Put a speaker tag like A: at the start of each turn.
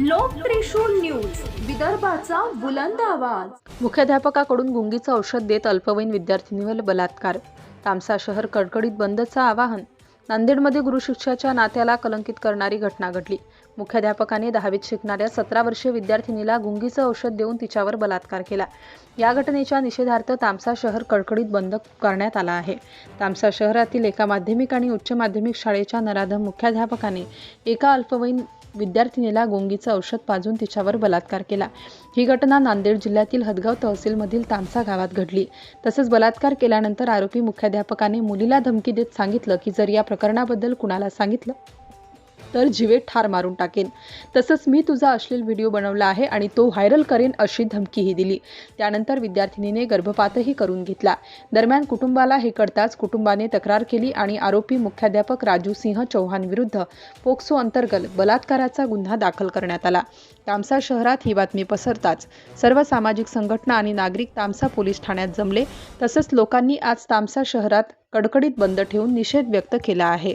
A: News विदर्भाचा बुलंद आवाज.
B: मुख्याध्यापकाकडून गुंगीचं औषध देत अल्पवयीन विद्यार्थिनीवर बलात्कार. तामसा शहर कडकडीत बंदचं आवाहन. नांदेडमध्ये गुरुशिक्षाच्या नात्याला कलंकित करणारी घटना घडली. मुख्याध्यापकाने दहावीत शिकणाऱ्या सतरा वर्षीय विद्यार्थिनीला गुंगीचं औषध देऊन तिच्यावर बलात्कार केला. या घटनेच्या निषेधार्थ तामसा शहर कडकडीत बंद करण्यात आला आहे. तामसा शहरातील एका माध्यमिक आणि उच्च माध्यमिक शाळेच्या नराधम मुख्याध्यापकाने एका अल्पवयीन विद्यार्थिनीला गोंगीचं औषध पाजून तिच्यावर बलात्कार केला. ही घटना नांदेड जिल्ह्यातील हदगाव तहसीलमधील तामसा गावात घडली. तसंच बलात्कार केल्यानंतर आरोपी मुख्याध्यापकाने मुलीला धमकी देत सांगितलं की जर या प्रकरणाबद्दल कुणाला सांगितलं तर जिवे ठार मारून टाकेन. तसंच मी तुझा अश्लील व्हिडिओ बनवला आहे आणि तो व्हायरल करेन अशी धमकीही दिली. त्यानंतर विद्यार्थिनीने गर्भपातही करून घेतला. दरम्यान कुटुंबाला हे कळताच कुटुंबाने तक्रार केली आणि आरोपी मुख्याध्यापक राजू सिंह चौहान विरुद्ध पोक्सो अंतर्गत बलात्काराचा गुन्हा दाखल करण्यात आला. तामसा शहरात ही बातमी पसरताच सर्व सामाजिक संघटना आणि नागरिक तामसा पोलीस ठाण्यात जमले. तसंच लोकांनी आज तामसा शहरात कडकडीत बंद ठेवून निषेध व्यक्त केला आहे.